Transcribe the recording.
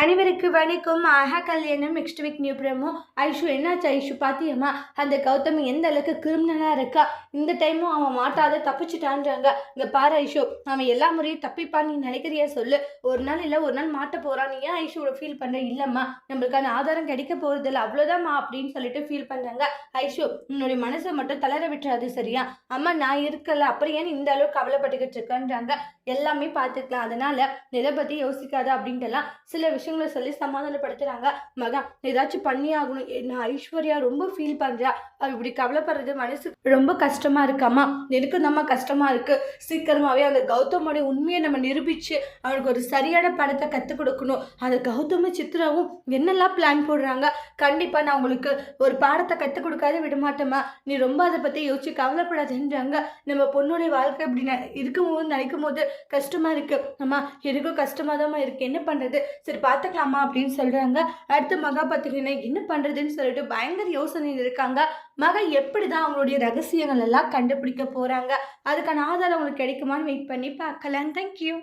அனைவருக்கு வணக்கம். ஆஹா கல்யாணம் next week new promo Aishu என்னாச்சு ஐஷு? பாத்தியம்மா அந்த கௌதமி எந்த அளவுக்கு கிரிமினலாக இருக்கா? இந்த டைமும் அவன் மாட்டாத தப்பிச்சிட்டான்றாங்க. இங்கே பாரு ஐஷு அவன் எல்லா முறையும் தப்பிப்பான் நீ நினைக்கிறியா சொல்லு? ஒரு நாள் இல்லை ஒரு நாள் மாட்ட போகிறான் நீ ஏன் ஐஷுவோட ஃபீல் பண்ணுற இல்லைம்மா நம்மளுக்கான ஆதாரம் கிடைக்க போகிறது இல்லை. அவ்வளோதாம்மா அப்படின்னு சொல்லிட்டு ஃபீல் பண்ணுறாங்க ஐஷு உன்னுடைய மனசை மட்டும் தளர விட்டுறாது சரியா? அம்மா நான் இருக்கல. அப்புறம் ஏன் இந்த அளவுக்கு கவலைப்பட்டுக்கிட்டு இருக்கேன்றாங்க? எல்லாமே பார்த்துக்கலாம். அதனால் இதை பற்றி யோசிக்காத அப்படின்ட்டுலாம் சில விஷயம் விஷயங்களை சொல்லி சமாதானப்படுத்துறாங்க. மகா ஏதாச்சும் பண்ணி ஆகணும் நான் ஐஸ்வர்யா ரொம்ப ஃபீல் பண்ணுறா அவள் இப்படி கவலைப்படுறது மனசு ரொம்ப கஷ்டமா இருக்காமா எனக்கு நம்ம கஷ்டமா இருக்கு. சீக்கிரமாவே அந்த கௌதமோட உண்மையை நம்ம நிரூபிச்சு அவனுக்கு ஒரு சரியான படத்தை கற்றுக் கொடுக்கணும். அந்த கௌதம சித்ராவும் என்னெல்லாம் பிளான் போடுறாங்க? கண்டிப்பாக நான் உங்களுக்கு ஒரு பாடத்தை கற்றுக் கொடுக்காத விடமாட்டேம்மா. நீ ரொம்ப அதை பற்றி யோசிச்சு கவலைப்படாதுன்றாங்க. நம்ம பொண்ணுடைய வாழ்க்கை இப்படி இருக்கும் போது நினைக்கும் போது கஷ்டமா இருக்கு. அம்மா எனக்கும் கஷ்டமா தான் இருக்கு. என்ன பண்றது? சரி பார்த்துக்கலாமா அப்படின்னு சொல்கிறாங்க அடுத்து மகா பார்த்தீங்கன்னா என்ன பண்ணுறதுன்னு சொல்லிட்டு பயங்கர யோசனையில் இருக்காங்க. மகா எப்படி தான் அவங்களுடைய ரகசியங்கள் எல்லாம் கண்டுபிடிக்க போகிறாங்க அதுக்கான ஆதாரம் அவங்களுக்கு கிடைக்குமான்னு வெயிட் பண்ணி பார்க்கலாம். தேங்க்யூ